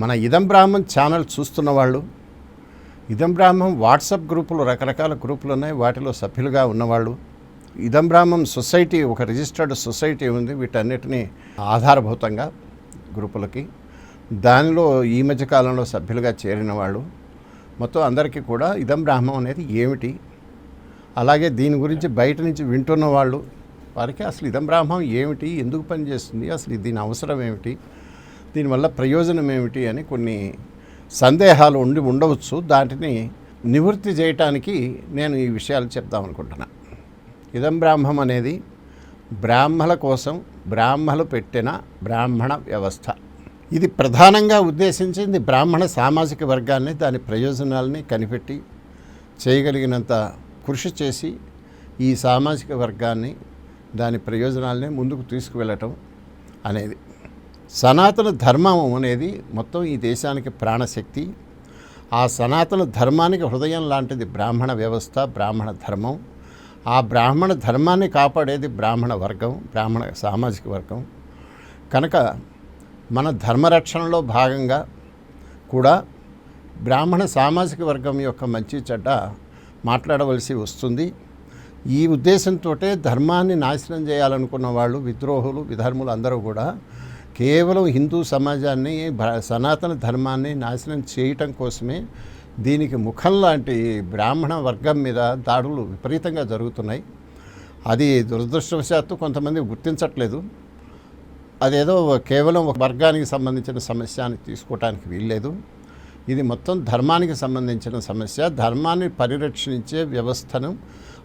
మన ఇదం బ్రాహ్మణ్ ఛానల్ చూస్తున్న వాళ్ళు ఇదం బ్రాహ్మం వాట్సాప్ గ్రూపులు రకరకాల గ్రూపులు ఉన్నాయి వాటిలో సభ్యులుగా ఉన్నవాళ్ళు ఇదం బ్రాహ్మం సొసైటీ ఒక రిజిస్టర్డ్ సొసైటీ ఉంది వీటన్నిటిని ఆధారభూతంగా గ్రూపులకి. దానిలో ఈ మధ్య కాలంలో సభ్యులుగా చేరిన వాళ్ళు. మొత్తం అందరికీ కూడా ఇదం బ్రాహ్మం అనేది ఏమిటి? అలాగే దీని గురించి బయట నుంచి వింటున్న వాళ్ళు వారికి అసలు ఇదం బ్రాహ్మం ఏమిటి? ఎందుకు పనిచేస్తుంది? అసలు దీని అవసరం ఏమిటి? దీనివల్ల ప్రయోజనం ఏమిటి అని కొన్ని సందేహాలు ఉండి ఉండవచ్చు. దాటిని నివృత్తి చేయటానికి నేను ఈ విషయాలు చెప్దాం అనుకుంటున్నా. ఇదం బ్రాహ్మం అనేది బ్రాహ్మల కోసం బ్రాహ్మలు పెట్టిన బ్రాహ్మణ వ్యవస్థ. ఇది ప్రధానంగా ఉద్దేశించింది బ్రాహ్మణ సామాజిక వర్గాన్ని దాని ప్రయోజనాలని కనిపెట్టి చేయగలిగినంత కృషి చేసి ఈ సామాజిక వర్గాన్ని దాని ప్రయోజనాలని ముందుకు తీసుకువెళ్ళటం అనేది. సనాతన ధర్మం అనేది మొత్తం ఈ దేశానికి ప్రాణశక్తి. ఆ సనాతన ధర్మానికి హృదయం లాంటిది బ్రాహ్మణ వ్యవస్థ బ్రాహ్మణ ధర్మం. ఆ బ్రాహ్మణ ధర్మాన్ని కాపాడేది బ్రాహ్మణ వర్గం బ్రాహ్మణ సామాజిక వర్గం. కనుక మన ధర్మరక్షణలో భాగంగా కూడా బ్రాహ్మణ సామాజిక వర్గం యొక్క మంచి చెడ్డ మాట్లాడవలసి వస్తుంది. ఈ ఉద్దేశంతో ధర్మాన్ని నాశనం చేయాలనుకున్న వాళ్ళు విద్రోహులు విధర్ములు అందరూ కూడా కేవలం హిందూ సమాజాన్ని భ- సనాతన ధర్మాన్ని నాశనం చేయటం కోసమే దీనికి ముఖం లాంటి బ్రాహ్మణ వర్గం మీద దాడులు విపరీతంగా జరుగుతున్నాయి. అది దురదృష్టవశాత్తు కొంతమంది గుర్తించట్లేదు. అదేదో కేవలం ఒక వర్గానికి సంబంధించిన సమస్య అని తీసుకోవటానికి వీల్లేదు. ఇది మొత్తం ధర్మానికి సంబంధించిన సమస్య. ధర్మాన్ని పరిరక్షించే వ్యవస్థను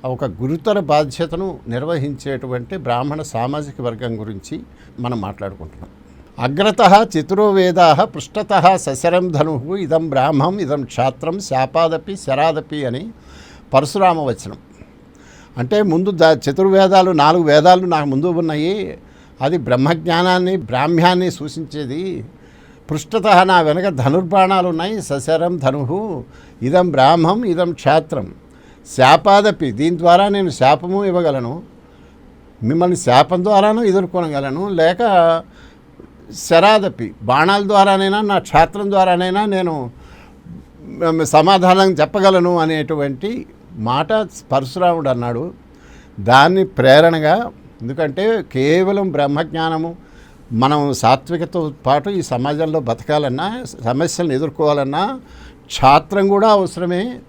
ఒక గురుతర బాధ్యతను నిర్వహించేటువంటి బ్రాహ్మణ సామాజిక వర్గం గురించి మనం మాట్లాడుకుంటున్నాం. అగ్రత చతుర్వేదా పృష్టత పృష్ఠత సశరం ధను ఇదం బ్రాహ్మం ఇదం క్షాత్రం శాపాదపి శరాదపి అని పరశురామ వచనం. అంటే ముందు ద చతుర్వేదాలు నాలుగు వేదాలు నాకు ముందు ఉన్నాయి. అది బ్రహ్మజ్ఞానాన్ని బ్రాహ్మ్యాన్ని సూచించేది పృష్ఠత నా వెనక ధనుర్బాణాలు ఉన్నాయి సశరం ధనుహు ఇదం బ్రాహ్మం ఇదం క్షేత్రం. శాపాదపి దీని ద్వారా నేను శాపము ఇవ్వగలను. మిమ్మల్ని శాపం ద్వారానూ ఎదుర్కొనగలను. లేక శరాదపి బాణాల ద్వారానైనా నా క్షాత్రం ద్వారానైనా నేను సమాధానం చెప్పగలను అనేటువంటి మాట పరశురాముడు అన్నాడు. దాన్ని ప్రేరణగా ఎందుకంటే కేవలం బ్రహ్మజ్ఞానము మనం సాత్వికతో పాటు ఈ సమాజంలో బతకాలన్నా సమస్యలను ఎదుర్కోవాలన్నా క్షాత్రం కూడా అవసరమే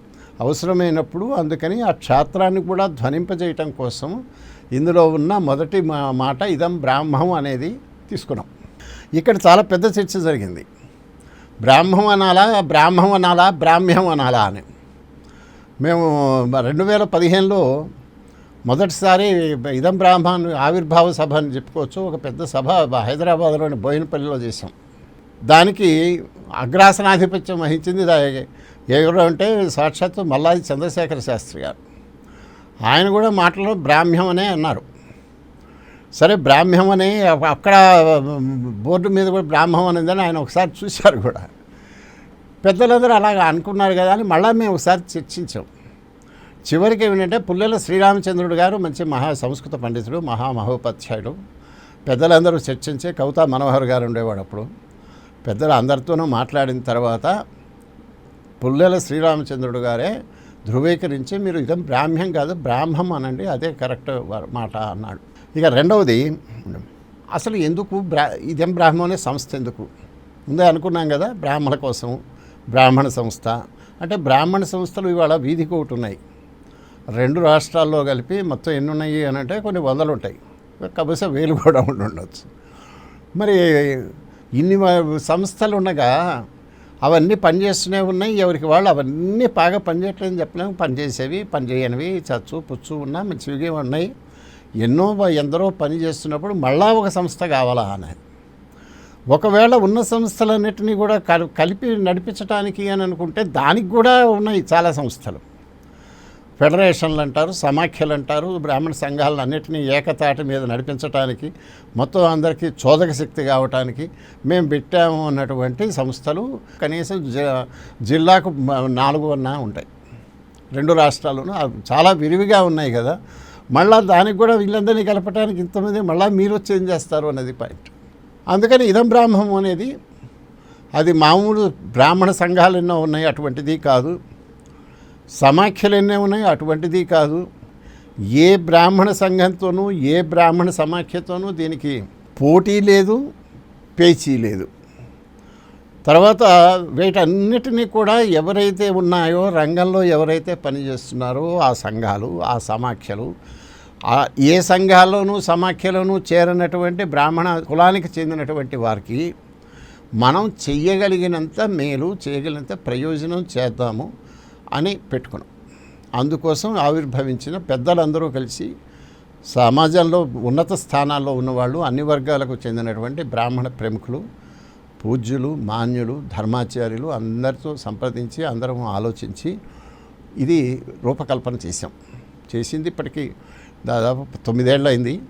అవసరమైనప్పుడు అందుకని ఆ క్షాత్రాన్ని కూడా ధ్వనింపజేయటం కోసం ఇందులో ఉన్న మొదటి మా- మాట ఇదం బ్రాహ్మం అనేది తీసుకున్నాం. ఇక్కడ చాలా పెద్ద చర్చ జరిగింది. బ్రాహ్మం అనాలా బ్రాహ్మం అనాలా బ్రాహ్మ్యం అనాలా అని. మేము రెండు వేల పదిహేనులో మొదటిసారి ఇదం బ్రాహ్మణ్ ఆవిర్భావ సభ అని చెప్పుకోవచ్చు. ఒక పెద్ద సభ హైదరాబాద్లోని బోయినపల్లిలో చేసాం దానికి అగ్రాసనాధిపత్యం వహించింది ఎవరు అంటే సాక్షాత్తు మల్లాది చంద్రశేఖర శాస్త్రి గారు. ఆయన కూడా మాటలో బ్రాహ్మ్యం అనే అన్నారు. సరే బ్రాహ్మ్యం అని అక్కడ బోర్డు మీద కూడా బ్రాహ్మం అనేదని ఆయన ఒకసారి చూశారు కూడా. పెద్దలందరూ అలాగ అనుకున్నారు కదా అని మళ్ళీ మేము ఒకసారి చర్చించాం. చివరికి ఏమిటంటే పుల్లెల శ్రీరామచంద్రుడు గారు మంచి మహా సంస్కృత పండితుడు మహామహోపాధ్యాయుడు. పెద్దలందరూ చర్చించే కవితా మనోహర్ గారు ఉండేవాడు అప్పుడు. పెద్దలు అందరితోనూ మాట్లాడిన తర్వాత పుల్లెల శ్రీరామచంద్రుడు గారే ధృవీకరించి మీరు ఇదం బ్రాహ్మ్యం కాదు బ్రాహ్మం అనండి అదే కరెక్ట్ మాట అన్నాడు. ఇక రెండవది అసలు ఎందుకు బ్రా ఇదేం బ్రాహ్మం అనే సంస్థ ఎందుకు? ముందే అనుకున్నాం కదా బ్రాహ్మణ కోసం బ్రాహ్మణ సంస్థ. అంటే బ్రాహ్మణ సంస్థలు ఇవాళ వీధికి ఒకటి ఉన్నాయి. రెండు రాష్ట్రాల్లో కలిపి మొత్తం ఎన్ని ఉన్నాయి అని అంటే కొన్ని వందలు ఉంటాయి. కబస వేలు కూడా ఉండొచ్చు. మరి ఇన్ని సంస్థలు ఉండగా అవన్నీ పనిచేస్తూనే ఉన్నాయి. ఎవరికి వాళ్ళు అవన్నీ బాగా పనిచేయట్లేదని చెప్పలేము. పనిచేసేవి పనిచేయనివి చచ్చు పుచ్చు ఉన్నా మంచివిగా ఉన్నాయి. ఎన్నో ఎందరో పని చేస్తున్నప్పుడు మళ్ళా ఒక సంస్థ కావాలా అని. ఒకవేళ ఉన్న సంస్థలన్నిటినీ కూడా కలిపి నడిపించడానికి అని అనుకుంటే దానికి కూడా ఉన్నాయి చాలా సంస్థలు. ఫెడరేషన్లు అంటారు సమాఖ్యలు అంటారు బ్రాహ్మణ సంఘాలను అన్నింటినీ ఏకతాటి మీద నడిపించడానికి మొత్తం అందరికీ చోదక శక్తి కావటానికి మేము పెట్టాము అన్నటువంటి సంస్థలు కనీసం జిల్లాకు నాలుగు అన్నా ఉంటాయి. రెండు రాష్ట్రాల్లోనూ చాలా విరివిగా ఉన్నాయి కదా. మళ్ళా దానికి కూడా వీళ్ళందరినీ కలపడానికి ఇంతమంది మళ్ళీ మీరు వచ్చి ఏం చేస్తారు అనేది పాయింట్ అందుకని ఇదం బ్రాహ్మం అనేది అది మామూలు బ్రాహ్మణ సంఘాలు ఎన్నో ఉన్నాయి అటువంటిది కాదు. సమాఖ్యలు ఎన్నే ఉన్నాయి? అటువంటిది కాదు. ఏ బ్రాహ్మణ సంఘంతోనూ ఏ బ్రాహ్మణ సమాఖ్యతోనూ దీనికి పోటీ లేదు పేచీ లేదు. తర్వాత వీటన్నిటినీ కూడా ఎవరైతే ఉన్నాయో రంగంలో ఎవరైతే పనిచేస్తున్నారో ఆ సంఘాలు ఆ సమాఖ్యలు ఆ ఏ సంఘాల్లోనూ సమాఖ్యలోనూ చేరనటువంటి బ్రాహ్మణ కులానికి చెందినటువంటి వారికి మనం చెయ్యగలిగినంత మేలు చేయగలిగినంత ప్రయోజనం చేద్దాము. అని పెట్టుకున్నాం. అందుకోసం ఆవిర్భవించిన పెద్దలందరూ కలిసి సమాజంలో ఉన్నత స్థానాల్లో ఉన్నవాళ్ళు అన్ని వర్గాలకు చెందినటువంటి బ్రాహ్మణ ప్రముఖులు పూజ్యులు మాన్యులు ధర్మాచార్యులు అందరితో సంప్రదించి అందరం ఆలోచించి ఇది రూపకల్పన చేసాం చేసింది ఇప్పటికీ దాదాపు తొమ్మిదేళ్ళు అయింది.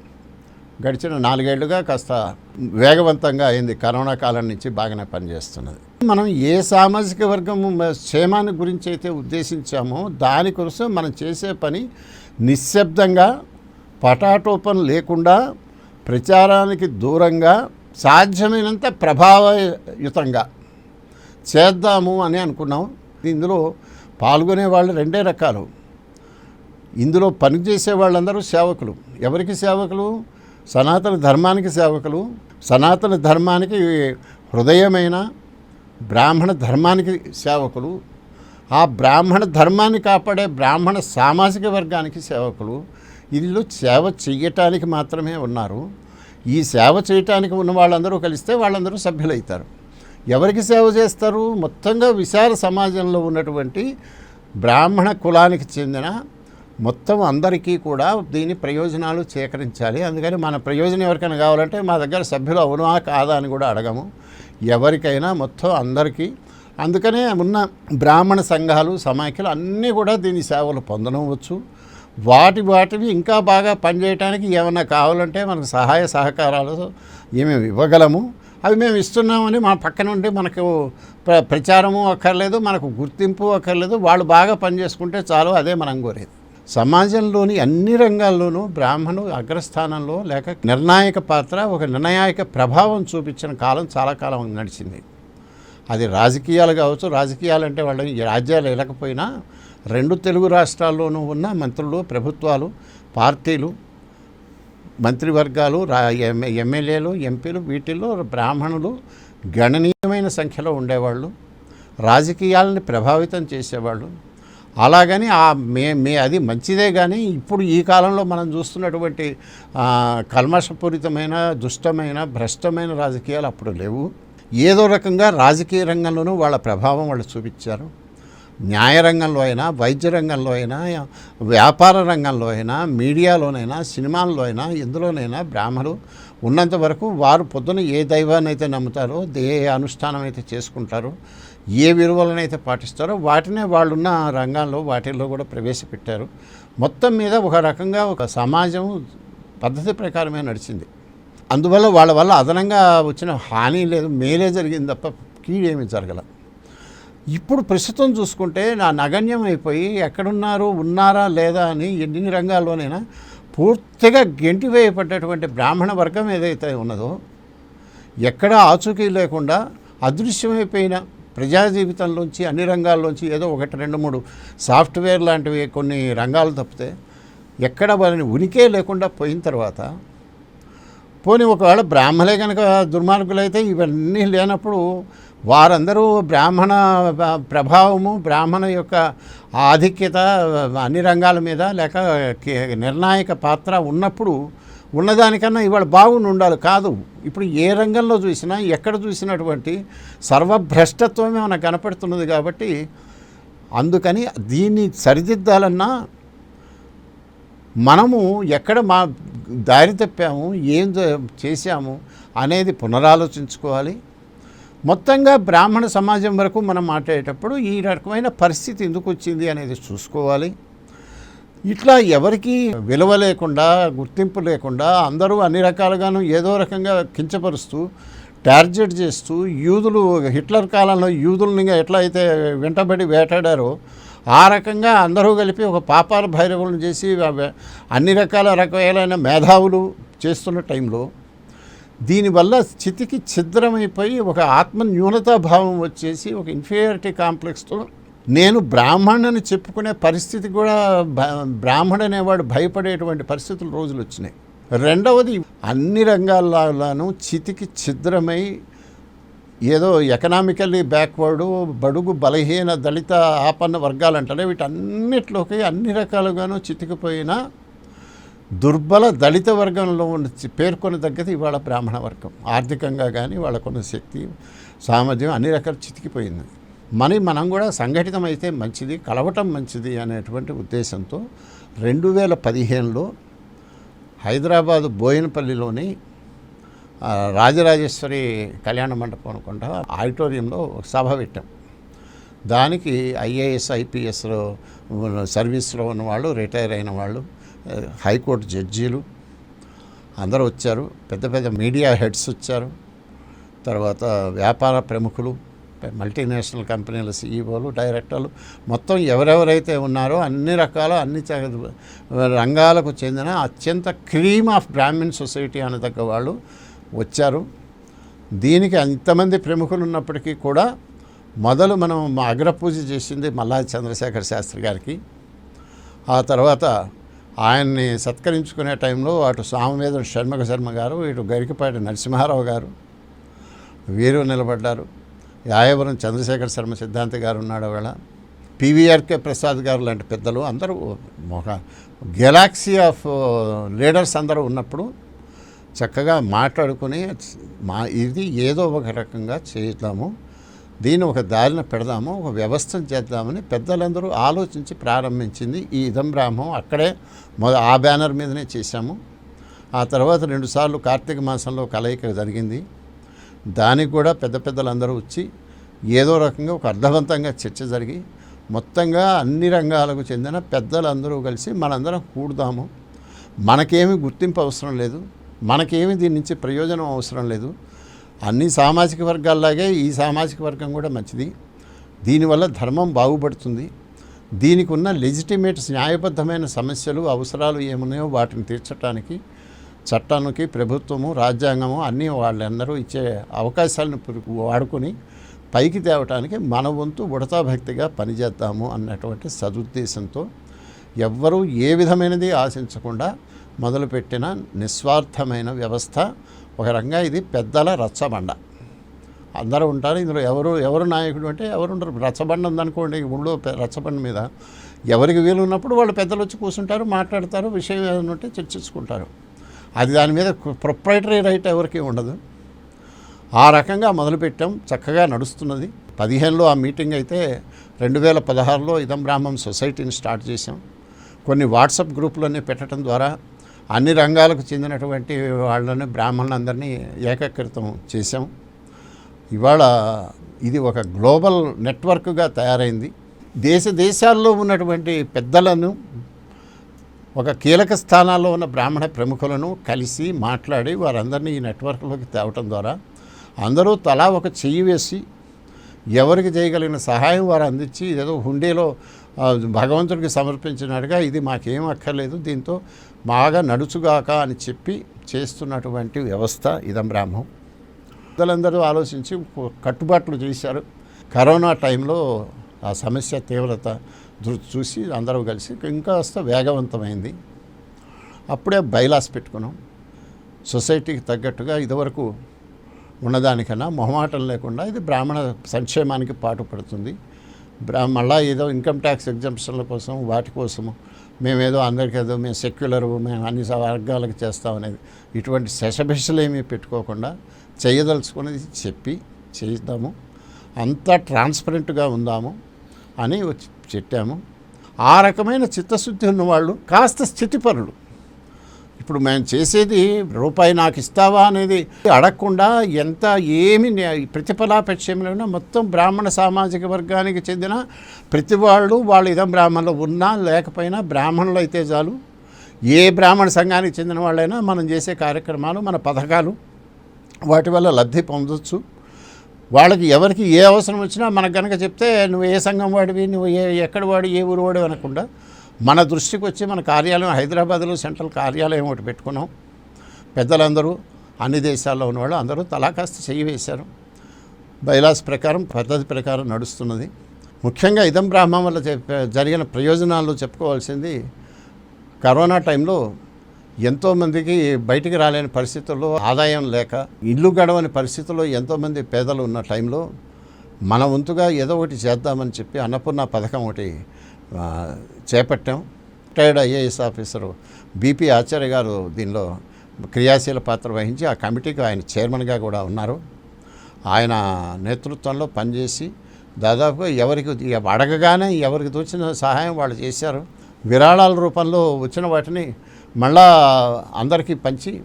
గడిచిన నాలుగేళ్ళుగా కాస్త వేగవంతంగా అయింది. కరోనా కాలం నుంచి బాగానే పనిచేస్తున్నది. మనం ఏ సామాజిక వర్గం క్షేమాన్ని గురించి అయితే ఉద్దేశించామో దాని కోసం మనం చేసే పని నిశ్శబ్దంగా పటాటోపం లేకుండా ప్రచారానికి దూరంగా సాధ్యమైనంత ప్రభావయుతంగా చేద్దాము అని అనుకున్నాం. ఇందులో పాల్గొనే వాళ్ళు రెండే రకాలు. ఇందులో పనిచేసే వాళ్ళందరూ సేవకులు. ఎవరికి సేవకులు? సనాతన ధర్మానికి సేవకులు. సనాతన ధర్మానికి హృదయమైన బ్రాహ్మణ ధర్మానికి సేవకులు ఆ బ్రాహ్మణ ధర్మాన్ని కాపాడే బ్రాహ్మణ సామాజిక వర్గానికి సేవకులు వీళ్ళు సేవ చేయటానికి మాత్రమే ఉన్నారు. ఈ సేవ చేయటానికి ఉన్న వాళ్ళందరూ కలిస్తే వాళ్ళందరూ సభ్యులవుతారు ఎవరికి సేవ చేస్తారు? మొత్తంగా విశాల సమాజంలో ఉన్నటువంటి బ్రాహ్మణ కులానికి చెందిన మొత్తం అందరికీ కూడా దీని ప్రయోజనాలు సేకరించాలి అందుకని మన ప్రయోజనం ఎవరికైనా కావాలంటే మా దగ్గర సభ్యులు అవునా కాదా అని కూడా అడగము. ఎవరికైనా మొత్తం అందరికీ. అందుకనే ఉన్న బ్రాహ్మణ సంఘాలు సమాఖ్యలు అన్నీ కూడా దీని సేవలు పొందనవచ్చు. వాటి వాటివి ఇంకా బాగా పనిచేయడానికి ఏమైనా కావాలంటే మనకు సహాయ సహకారాలు ఏమేమి ఇవ్వగలము. అవి మేము ఇస్తున్నామని మా పక్కన ఉండి మనకు ప్ర ప్రచారము అక్కర్లేదు మనకు గుర్తింపు అక్కర్లేదు. వాళ్ళు బాగా పనిచేసుకుంటే చాలు అదే మనం కోరేది. సమాజంలోని అన్ని రంగాల్లోనూ బ్రాహ్మణు అగ్రస్థానంలో లేక నిర్ణాయక పాత్ర ఒక నిర్ణాయక ప్రభావం చూపించిన కాలం చాలా కాలం నడిచింది. అది రాజకీయాలు కావచ్చు రాజకీయాలు అంటే వాళ్ళని రాజ్యాలు వెళ్ళకపోయినా రెండు తెలుగు రాష్ట్రాల్లోనూ ఉన్న మంత్రులు ప్రభుత్వాలు పార్టీలు మంత్రివర్గాలు రా ఎమ్మెల్యేలు ఎంపీలు వీటిల్లో బ్రాహ్మణులు గణనీయమైన సంఖ్యలో ఉండేవాళ్ళు రాజకీయాలని ప్రభావితం చేసేవాళ్ళు. అలాగని ఆ మే మే అది మంచిదే కానీ ఇప్పుడు ఈ కాలంలో మనం చూస్తున్నటువంటి కల్మషపూరితమైన దుష్టమైన భ్రష్టమైన రాజకీయాలు అప్పుడు లేవు. ఏదో రకంగా రాజకీయ రంగంలోనూ వాళ్ళ ప్రభావం వాళ్ళు చూపించారు. న్యాయ రంగంలో అయినా వైద్య రంగంలో అయినా వ్యాపార రంగంలో అయినా మీడియాలోనైనా సినిమాల్లో అయినా ఎందులోనైనా బ్రాహ్మలు ఉన్నంత వరకు వారు పొద్దున ఏ దైవాన్ని అయితే నమ్ముతారో ఏ అనుష్ఠానం అయితే చేసుకుంటారో ఏ విలువలను అయితే పాటిస్తారో వాటినే వాళ్ళున్న రంగాల్లో వాటిల్లో కూడా ప్రవేశపెట్టారు. మొత్తం మీద ఒక రకంగా ఒక సమాజం పద్ధతి ప్రకారమే నడిచింది. అందువల్ల వాళ్ళ వల్ల అదనంగా వచ్చిన హాని లేదు మేలే జరిగింది తప్ప కీడేమీ జరగల. ఇప్పుడు ప్రస్తుతం చూసుకుంటే నా నగణ్యం అయిపోయి ఎక్కడున్నారు ఉన్నారా లేదా అని ఎన్ని రంగాల్లోనైనా పూర్తిగా గెంటివేయబడ్డటువంటి బ్రాహ్మణ వర్గం ఏదైతే ఉన్నదో ఎక్కడ ఆచూకీ లేకుండా అదృశ్యమైపోయిన ప్రజా జీవితంలోంచి అన్ని రంగాల్లోంచి ఏదో ఒకటి రెండు మూడు సాఫ్ట్వేర్ లాంటివి కొన్ని రంగాలు తప్పితే ఎక్కడ వారిని ఉనికే లేకుండా పోయిన తర్వాత పోనీ ఒకవేళ బ్రాహ్మలే కనుక దుర్మార్గులైతే ఇవన్నీ లేనప్పుడు వారందరూ బ్రాహ్మణ ప్రభావము బ్రాహ్మణ యొక్క ఆధిక్యత అన్ని రంగాల మీద లేక నిర్ణాయక పాత్ర ఉన్నప్పుడు ఉన్నదానికన్నా ఇవాళ బాగుండి ఉండాలి. కాదు ఇప్పుడు ఏ రంగంలో చూసినా ఎక్కడ చూసినటువంటి సర్వభ్రష్టత్వమే మనకు కనపడుతున్నది కాబట్టి అందుకని దీన్ని సరిదిద్దాలన్నా మనము ఎక్కడ మా దారి తప్పాము ఏం చేశాము అనేది పునరాలోచించుకోవాలి. మొత్తంగా బ్రాహ్మణ సమాజం వరకు మనం మాట్లాడేటప్పుడు ఈ రకమైన పరిస్థితి ఎందుకు వచ్చింది అనేది చూసుకోవాలి. ఇట్లా ఎవరికి విలువ లేకుండా గుర్తింపు లేకుండా అందరూ అన్ని రకాలుగాను ఏదో రకంగా కించపరుస్తూ టార్గెట్ చేస్తూ యూదులు హిట్లర్ కాలంలో యూదుల్ని ఎట్లా అయితే వెంటబడి వేటాడారో ఆ రకంగా అందరూ కలిపి ఒక పాపాల భైరవులను చేసి అన్ని రకాల రకాలైన మేధావులు చేస్తున్న టైంలో దీనివల్ల చితికి ఛిద్రమైపోయి ఒక ఆత్మ న్యూనతాభావం వచ్చేసి ఒక ఇన్ఫీరియారిటీ కాంప్లెక్స్తో నేను బ్రాహ్మణుని చెప్పుకునే పరిస్థితి కూడా బ- బ్రాహ్మణ అనేవాడు భయపడేటువంటి పరిస్థితులు రోజులు వచ్చినాయి. రెండవది అన్ని రంగాల్లోనూ చితికి ఛిద్రమై ఏదో ఎకనామికల్లీ బ్యాక్వర్డు బడుగు బలహీన దళిత ఆపన్న వర్గాలు అంటారే వీటన్నిటిలోకి అన్ని రకాలుగాను చితికిపోయిన దుర్బల దళిత వర్గంలో ఉన్న చి- పేర్కొని తగ్గది ఇవాళ బ్రాహ్మణ వర్గం. ఆర్థికంగా కానీ వాళ్ళకున్న శక్తి సామర్థ్యం అన్ని రకాలు చితికిపోయింది. మరి మనం కూడా సంఘటితమైతే మంచిది కలవటం మంచిది అనేటువంటి ఉద్దేశంతో రెండు వేల పదిహేనులో హైదరాబాదు బోయినపల్లిలోని రాజరాజేశ్వరి కళ్యాణ మండపం అనుకుంటా ఆడిటోరియంలో ఒక సభ పెట్టాం. దానికి ఐఏఎస్ ఐపీఎస్లో సర్వీస్లో ఉన్న వాళ్ళు రిటైర్ అయిన వాళ్ళు హైకోర్టు జడ్జీలు అందరూ వచ్చారు. పెద్ద పెద్ద మీడియా హెడ్స్ వచ్చారు. తర్వాత వ్యాపార ప్రముఖులు మల్టీనేషనల్ కంపెనీల సీఈఓలు డైరెక్టర్లు మొత్తం ఎవరెవరైతే ఉన్నారో అన్ని రకాల అన్ని రంగాలకు చెందిన అత్యంత క్రీమ్ ఆఫ్ బ్రాహ్మిన్ సొసైటీ అనదగ్గ వాళ్ళు వచ్చారు. దీనికి అంతమంది ప్రముఖులు ఉన్నప్పటికీ కూడా మొదలు మనం అగ్రపూజ చేసింది మల్లాది చంద్రశేఖర్ శాస్త్రి గారికి. ఆ తర్వాత ఆయన్ని సత్కరించుకునే టైంలో అటు సామవేదుడు షణ్ముఖ శర్మ గారు ఇటు గరికపాటి నరసింహారావు గారు వీరు నిలబడ్డారు. యాయవరం చంద్రశేఖర శర్మ సిద్ధాంత గారు ఉన్నాడు వేళ పివిఆర్కే ప్రసాద్ గారు లాంటి పెద్దలు అందరూ ఒక గెలాక్సీ ఆఫ్ లీడర్స్ అందరూ ఉన్నప్పుడు చక్కగా మాట్లాడుకుని మా ఇది ఏదో ఒక రకంగా చేద్దాము దీన్ని ఒక దారిన పెడదాము ఒక వ్యవస్థను చేద్దామని పెద్దలందరూ ఆలోచించి ప్రారంభించింది ఈ ఇదం బ్రాహ్మం. అక్కడే మొద ఆ బ్యానర్ మీదనే చేశాము. ఆ తర్వాత రెండుసార్లు కార్తీక మాసంలో కలయిక జరిగింది. దానికి కూడా పెద్ద పెద్దలందరూ వచ్చి ఏదో రకంగా ఒక అర్థవంతంగా చర్చ జరిగి మొత్తంగా అన్ని రంగాలకు చెందిన పెద్దలందరూ కలిసి మనందరం కూడదాము. మనకేమి గుర్తింపు అవసరం లేదు. మనకేమి దీని నుంచి ప్రయోజనం అవసరం లేదు. అన్ని సామాజిక వర్గాల్లాగే ఈ సామాజిక వర్గం కూడా మంచిది. దీనివల్ల ధర్మం బాగుపడుతుంది. దీనికి ఉన్న లెజిటిమేట్ న్యాయబద్ధమైన సమస్యలు అవసరాలు ఏమున్నాయో వాటిని తీర్చడానికి చట్టానికి ప్రభుత్వము రాజ్యాంగము అన్నీ వాళ్ళందరూ ఇచ్చే అవకాశాలను వాడుకొని పైకి తేవటానికి మన వంతు ఉడతా భక్తిగా పనిచేద్దాము అన్నటువంటి సదుద్దేశంతో ఎవ్వరూ ఏ విధమైనది ఆశించకుండా మొదలుపెట్టిన నిస్వార్థమైన వ్యవస్థ. ఒక రకంగా ఇది పెద్దల రచ్చబండ. అందరూ ఉంటారు ఇందులో ఎవరు ఎవరు నాయకుడు అంటే ఎవరు ఉండరు. రచ్చబండ ఉందనుకోండి ఊళ్ళో రచ్చబండ మీద ఎవరికి వీలు ఉన్నప్పుడు వాళ్ళు పెద్దలు వచ్చి కూర్చుంటారు మాట్లాడతారు విషయం ఏదైనా ఉంటే చర్చించుకుంటారు. అది దాని మీద ప్రొప్రైటరీ రైట్ ఎవరికి ఉండదు. ఆ రకంగా మొదలుపెట్టాం చక్కగా నడుస్తున్నది. పదిహేనులో ఆ మీటింగ్ అయితే రెండు వేల పదహారులో ఇదం బ్రాహ్మం సొసైటీని స్టార్ట్ చేసాం కొన్ని వాట్సాప్ గ్రూపులన్నీ పెట్టడం ద్వారా అన్ని రంగాలకు చెందినటువంటి వాళ్ళని బ్రాహ్మణులందరినీ ఏకీకృతం చేసాం ఇవాళ ఇది ఒక గ్లోబల్ నెట్వర్క్గా తయారైంది. దేశ దేశాల్లో ఉన్నటువంటి పెద్దలను ఒక కీలక స్థానాల్లో ఉన్న బ్రాహ్మణ ప్రముఖులను కలిసి మాట్లాడి వారందరినీ ఈ నెట్వర్క్లోకి తేవటం ద్వారా అందరూ తలా ఒక చెయ్యి వేసి ఎవరికి చేయగలిగిన సహాయం వారు అందించి ఏదో హుండీలో భగవంతుడికి సమర్పించినట్టుగా ఇది మాకేం అక్కర్లేదు దీంతో బాగా నడుచుగాక అని చెప్పి చేస్తున్నటువంటి వ్యవస్థ ఇదం బ్రాహ్మం. పెద్దలందరూ ఆలోచించి కట్టుబాట్లు చేశారు. కరోనా టైంలో ఆ సమస్య తీవ్రత చూసి అందరూ కలిసి ఇంకాస్త వేగవంతమైంది. అప్పుడే బైలాస్ పెట్టుకున్నాం. సొసైటీకి తగ్గట్టుగా ఇదివరకు ఉన్నదానికన్నా మొహమాటం లేకుండా ఇది బ్రాహ్మణ సంక్షేమానికి పాటుపడుతుంది. బ్రా మళ్ళా ఏదో ఇన్కమ్ ట్యాక్స్ ఎగ్జంప్షన్ల కోసం వాటి కోసము మేమేదో అందరికీ ఏదో మేము సెక్యులర్ మేము అన్ని వర్గాలకు చేస్తాం అనేది ఇటువంటి శశభిషలు ఏమీ పెట్టుకోకుండా చేయదలుచుకున్నది చెప్పి చేద్దాము అంతా ట్రాన్స్పరెంట్గా ఉందాము అని వచ్చి చెప్పాము. ఆ రకమైన చిత్తశుద్ధి ఉన్నవాళ్ళు కాస్త స్థితిపరులు. ఇప్పుడు మేము చేసేది రూపాయి నాకు ఇస్తావా అనేది అడగకుండా ఎంత ఏమి న్యా- లేకుండా మొత్తం బ్రాహ్మణ సామాజిక వర్గానికి చెందిన ప్రతి వాళ్ళు వాళ్ళు ఇదం బ్రాహ్మణులు ఉన్నా లేకపోయినా బ్రాహ్మణులు అయితే చాలు. ఏ బ్రాహ్మణ సంఘానికి చెందిన వాళ్ళైనా మనం చేసే కార్యక్రమాలు మన పథకాలు వాటి వల్ల లబ్ధి పొందొచ్చు. వాళ్ళకి ఎవరికి ఏ అవసరం వచ్చినా మనకు కనుక చెప్తే నువ్వు ఏ సంఘం వాడివి నువ్వు ఏ ఎక్కడ వాడు ఏ ఊరు వాడు అనకుండా మన దృష్టికి వచ్చి మన కార్యాలయం హైదరాబాద్లో సెంట్రల్ కార్యాలయం ఒకటి పెట్టుకున్నాం. పెద్దలందరూ అన్ని దేశాల్లో ఉన్నవాళ్ళు అందరూ తలా కాస్త చెయ్యి వేశారు. బైలాస్ ప్రకారం పద్ధతి ప్రకారం నడుస్తున్నది. ముఖ్యంగా ఇదం బ్రాహ్మం వల్ల జరిగిన ప్రయోజనాలు చెప్పుకోవాల్సింది కరోనా టైంలో ఎంతోమందికి బయటికి రాలేని పరిస్థితుల్లో ఆదాయం లేక ఇల్లు గడవని పరిస్థితుల్లో ఎంతోమంది పేదలు ఉన్న టైంలో మన వంతుగా ఏదో ఒకటి చేద్దామని చెప్పి అన్నపూర్ణ పథకం ఒకటి చేపట్టాం. Retired IAS officer BP Acharya garu దీనిలో క్రియాశీల పాత్ర వహించి ఆ కమిటీకి ఆయన చైర్మన్గా కూడా ఉన్నారు. ఆయన నేతృత్వంలో పనిచేసి దాదాపుగా ఎవరికి అడగగానే ఎవరికి తోచిన సహాయం వాళ్ళు చేశారు. విరాళాల రూపంలో వచ్చిన వాటిని మళ్ళా అందరికీ పంచి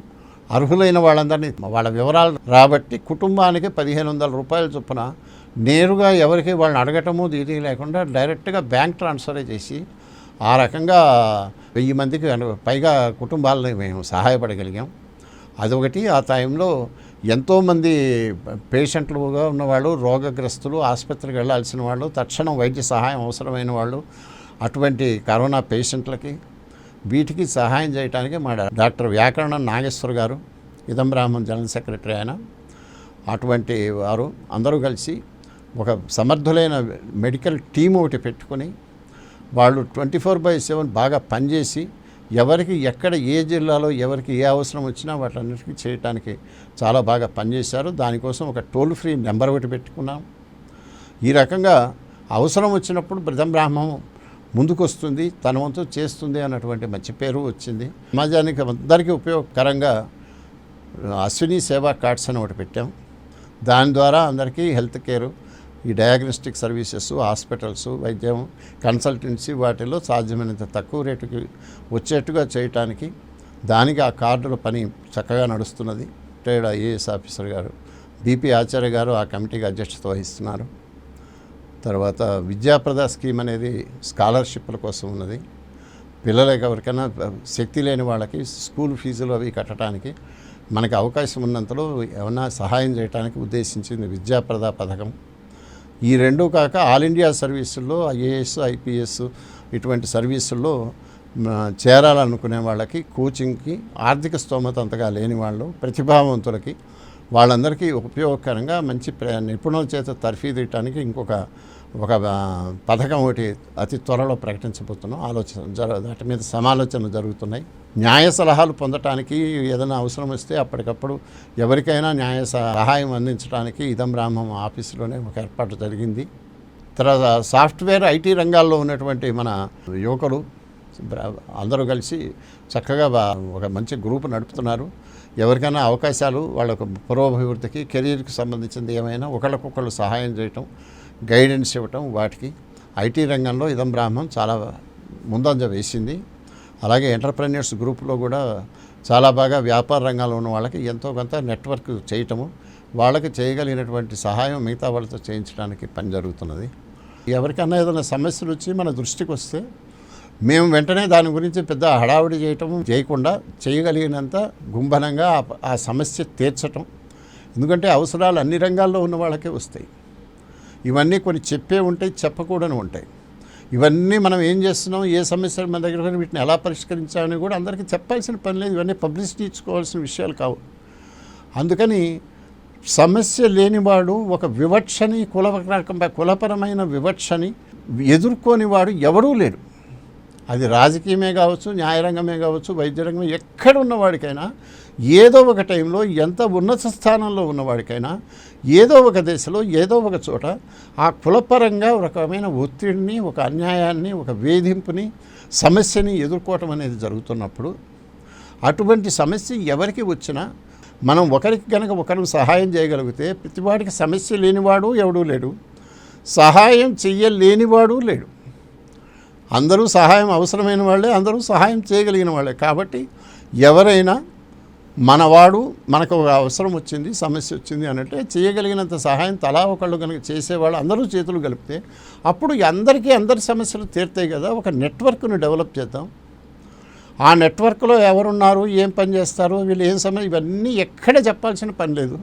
అర్హులైన వాళ్ళందరినీ వాళ్ళ వివరాలు రాబట్టి కుటుంబానికి పదిహేను వందల రూపాయల చొప్పున నేరుగా ఎవరికి వాళ్ళని అడగటము దీని లేకుండా డైరెక్ట్గా బ్యాంక్ ట్రాన్స్ఫర్ చేసి ఆ రకంగా వెయ్యి మందికి పైగా కుటుంబాలని మేము సహాయపడగలిగాం. అదొకటి. ఆ టైంలో ఎంతోమంది పేషెంట్లుగా ఉన్నవాళ్ళు రోగగ్రస్తులు ఆసుపత్రికి వెళ్ళాల్సిన వాళ్ళు తక్షణం వైద్య సహాయం అవసరమైన వాళ్ళు అటువంటి కరోనా పేషెంట్లకి వీటికి సహాయం చేయడానికి మా డాక్టర్ వ్యాకరణం నాగేశ్వర్ గారు ఇదం బ్రాహ్మణ్ జనరల్ సెక్రటరీ ఆయన అటువంటి వారు అందరూ కలిసి ఒక సమర్థులైన మెడికల్ టీం ఒకటి పెట్టుకొని వాళ్ళు ట్వంటీ ఫోర్ బై సెవెన్ బాగా పనిచేసి ఎవరికి ఎక్కడ ఏ జిల్లాలో ఎవరికి ఏ అవసరం వచ్చినా వాటన్నిటికీ చేయటానికి చాలా బాగా పనిచేశారు. దానికోసం ఒక టోల్ ఫ్రీ నెంబర్ ఒకటి పెట్టుకున్నాం. ఈ రకంగా అవసరం వచ్చినప్పుడు బ్రతం బ్రాహ్మం ముందుకొస్తుంది తన వంతు చేస్తుంది అన్నటువంటి మంచి పేరు వచ్చింది. సమాజానికి అందరికీ ఉపయోగకరంగా అశ్విని సేవా కార్డ్స్ అని ఒకటి పెట్టాం. దాని ద్వారా అందరికీ హెల్త్ కేరు ఈ డయాగ్నోస్టిక్ సర్వీసెస్ హాస్పిటల్స్ వైద్యం కన్సల్టెన్సీ వాటిలో సాధ్యమైనంత తక్కువ రేటుకి వచ్చేట్టుగా చేయటానికి దానికి ఆ కార్డుల పని చక్కగా నడుస్తున్నది. Retired IAS officer garu BP Acharya garu ఆ కమిటీకి అధ్యక్షత వహిస్తున్నారు. తర్వాత విద్యాప్రద స్కీమ్ అనేది స్కాలర్షిప్ల కోసం ఉన్నది. పిల్లలకి ఎవరికైనా శక్తి లేని వాళ్ళకి స్కూల్ ఫీజులు అవి కట్టడానికి మనకి అవకాశం ఉన్నంతలో ఏమన్నా సహాయం చేయడానికి ఉద్దేశించింది విద్యాప్రద పథకం. ఈ రెండు కాక ఆల్ ఇండియా సర్వీసుల్లో ఐఏఎస్ ఐపీఎస్ ఇటువంటి సర్వీసుల్లో చేరాలనుకునే వాళ్ళకి కోచింగ్కి ఆర్థిక స్తోమత అంతగా లేని వాళ్ళు ప్రతిభావంతులకి వాళ్ళందరికీ ఉపయోగకరంగా మంచి ప్ర- నిపుణుల చేత తర్ఫీదు ఇవ్వడానికి ఇంకొక ఒక పథకం ఒకటి అతి త్వరలో ప్రకటించబోతున్నాం. ఆలోచన జర వాటి మీద సమాలోచనలు జరుగుతున్నాయి. న్యాయ సలహాలు పొందటానికి ఏదైనా అవసరం వస్తే అప్పటికప్పుడు ఎవరికైనా న్యాయ సహాయం అందించడానికి ఇదం రామం ఆఫీసులోనే ఒక ఏర్పాటు జరిగింది. తర్వాత సాఫ్ట్వేర్ ఐటీ రంగాల్లో ఉన్నటువంటి మన యువకులు అందరూ కలిసి చక్కగా ఒక మంచి గ్రూప్ నడుపుతున్నారు. ఎవరికైనా అవకాశాలు వాళ్ళకు పురోభివృద్ధికి కెరీర్కి సంబంధించింది ఏమైనా ఒకళ్ళకొకళ్ళు సహాయం చేయటం గైడెన్స్ ఇవ్వటం వాటికి. ఐటీ రంగంలో ఇదం బ్రాహ్మణం చాలా ముందంజ వేసింది. అలాగే ఎంటర్ప్రెన్యూర్స్ గ్రూప్లో కూడా చాలా బాగా వ్యాపార రంగంలో ఉన్న వాళ్ళకి ఎంతో కొంత నెట్వర్క్ చేయటము వాళ్ళకి చేయగలిగినటువంటి సహాయం మిగతా వాళ్ళతో చేయించడానికి పని జరుగుతున్నది. ఎవరికన్నా ఏదైనా సమస్యలు వచ్చి మన దృష్టికి వస్తే మేము వెంటనే దాని గురించి పెద్ద హడావిడి చేయటం చేయకుండా చేయగలిగినంత గుంభనంగా ఆ- సమస్య తీర్చటం. ఎందుకంటే అవసరాలు అన్ని రంగాల్లో ఉన్న వాళ్ళకే వస్తాయి. ఇవన్నీ కొన్ని చెప్పే ఉంటాయి చెప్పకూడని ఉంటాయి. ఇవన్నీ మనం ఏం చేస్తున్నాం ఏ సమస్యలు మన దగ్గర వీటిని ఎలా పరిష్కరించామని కూడా అందరికీ చెప్పాల్సిన పని లేదు. ఇవన్నీ పబ్లిసిటీ ఇచ్చుకోవాల్సిన విషయాలు కావు. అందుకని సమస్య లేనివాడు ఒక వివక్షని కుల కులపరమైన వివక్షని ఎదుర్కోనివాడు ఎవరూ లేడు అది రాజకీయమే కావచ్చు న్యాయరంగమే కావచ్చు వైద్య రంగం ఎక్కడ ఉన్నవాడికైనా ఏదో ఒక టైంలో ఎంత ఉన్నత స్థానంలో ఉన్నవాడికైనా ఏదో ఒక దశలో ఏదో ఒక చోట ఆ కులపరంగా ఒక రకమైన ఒత్తిడిని ఒక అన్యాయాన్ని ఒక వేధింపుని సమస్యని ఎదుర్కోవటం అనేది జరుగుతున్నప్పుడు అటువంటి సమస్య ఎవరికి వచ్చినా మనం ఒకరికి కనుక ఒకరు సహాయం చేయగలిగితే ప్రతివాడికి సమస్య లేనివాడు ఎవడూ లేడు. సహాయం చెయ్యలేనివాడు లేడు. అందరూ సహాయం అవసరమైన వాళ్ళే అందరూ సహాయం చేయగలిగిన వాళ్ళే. కాబట్టి ఎవరైనా మనవాడు మనకు ఒక అవసరం వచ్చింది సమస్య వచ్చింది అనంటే చేయగలిగినంత సహాయం తలా ఒకళ్ళు కనుక చేసేవాళ్ళు అందరూ చేతులు కలిపితే అప్పుడు అందరికీ అందరి సమస్యలు తీరుతాయి కదా. ఒక నెట్వర్క్ను డెవలప్ చేద్దాం. ఆ నెట్వర్క్లో ఎవరున్నారు ఏం పని చేస్తారు వీళ్ళు ఏం సమస్య ఇవన్నీ ఎక్కడ చెప్పాల్సిన పని లేదు.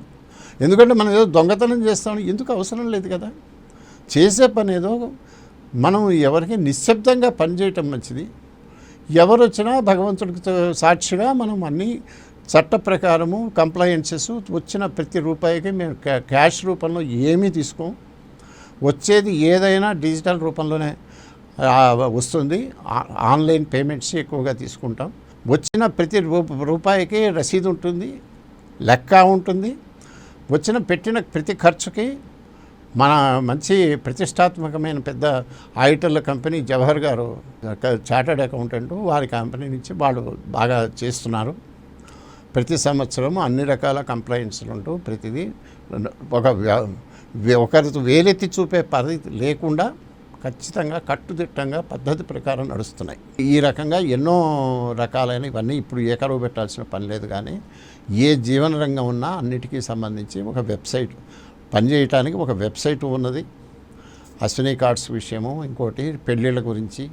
ఎందుకంటే మనం ఏదో దొంగతనం చేస్తాం ఎందుకు అవసరం లేదు కదా. చేసే పని ఏదో మనం ఎవరికి నిశ్శబ్దంగా పనిచేయటం మంచిది. ఎవరు వచ్చినా భగవంతుడికి సాక్షిగా మనం అన్నీ చట్ట ప్రకారము కంప్లైన్సెస్ వచ్చిన ప్రతి రూపాయికి మేము క్యాష్ రూపంలో ఏమీ తీసుకోం. వచ్చేది ఏదైనా డిజిటల్ రూపంలోనే వస్తుంది. ఆన్లైన్ పేమెంట్స్ ఎక్కువగా తీసుకుంటాం. వచ్చిన ప్రతి రూ- రూపాయికి రసీదు ఉంటుంది లెక్క ఉంటుంది. వచ్చిన పెట్టిన ప్రతి ఖర్చుకి మన మంచి ప్రతిష్టాత్మకమైన పెద్ద ఆడిటర్ల కంపెనీ జవహర్ గారు చార్టర్డ్ అకౌంటెంట్ వారి కంపెనీ నుంచి వాళ్ళు బాగా చేస్తున్నారు. ప్రతి సంవత్సరం అన్ని రకాల కంప్లైంట్స్లు ఉంటూ ప్రతిదీ ఒక వ్య- ఒకరితో వేలెత్తి చూపే పరిధి లేకుండా ఖచ్చితంగా కట్టుదిట్టంగా పద్ధతి ప్రకారం నడుస్తున్నాయి. ఈ రకంగా ఎన్నో రకాలైన ఇవన్నీ ఇప్పుడు ఏకరువు పెట్టాల్సిన పని లేదు కానీ ఏ జీవన రంగం ఉన్నా అన్నిటికీ సంబంధించి ఒక వెబ్సైట్ పనిచేయటానికి ఒక వెబ్సైట్ ఉన్నది. అశ్విని కార్డ్స్ విషయము ఇంకోటి పెళ్ళిళ్ళ గురించి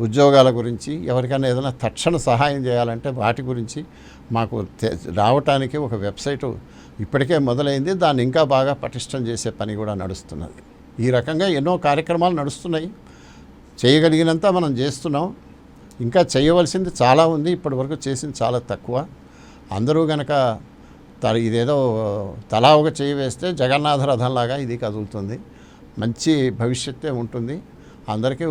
ఉద్యోగాల గురించి ఎవరికైనా ఏదైనా తక్షణ సహాయం చేయాలంటే వాటి గురించి మాకు తె- రావటానికి ఒక వెబ్సైటు ఇప్పటికే మొదలైంది. దాన్ని ఇంకా బాగా పటిష్టం చేసే పని కూడా నడుస్తున్నది. ఈ రకంగా ఎన్నో కార్యక్రమాలు నడుస్తున్నాయి. చేయగలిగినంత మనం చేస్తున్నాం. ఇంకా చేయవలసింది చాలా ఉంది. ఇప్పటివరకు చేసింది చాలా తక్కువ. అందరూ గనక తల ఇదేదో తలా ఒక చేయి వేస్తే జగన్నాథ రథంలాగా ఇది కదులుతుంది. మంచి భవిష్యత్తే ఉంటుంది. అందరికీ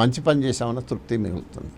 మంచి పని చేసామన్న తృప్తి మిగులుతుంది.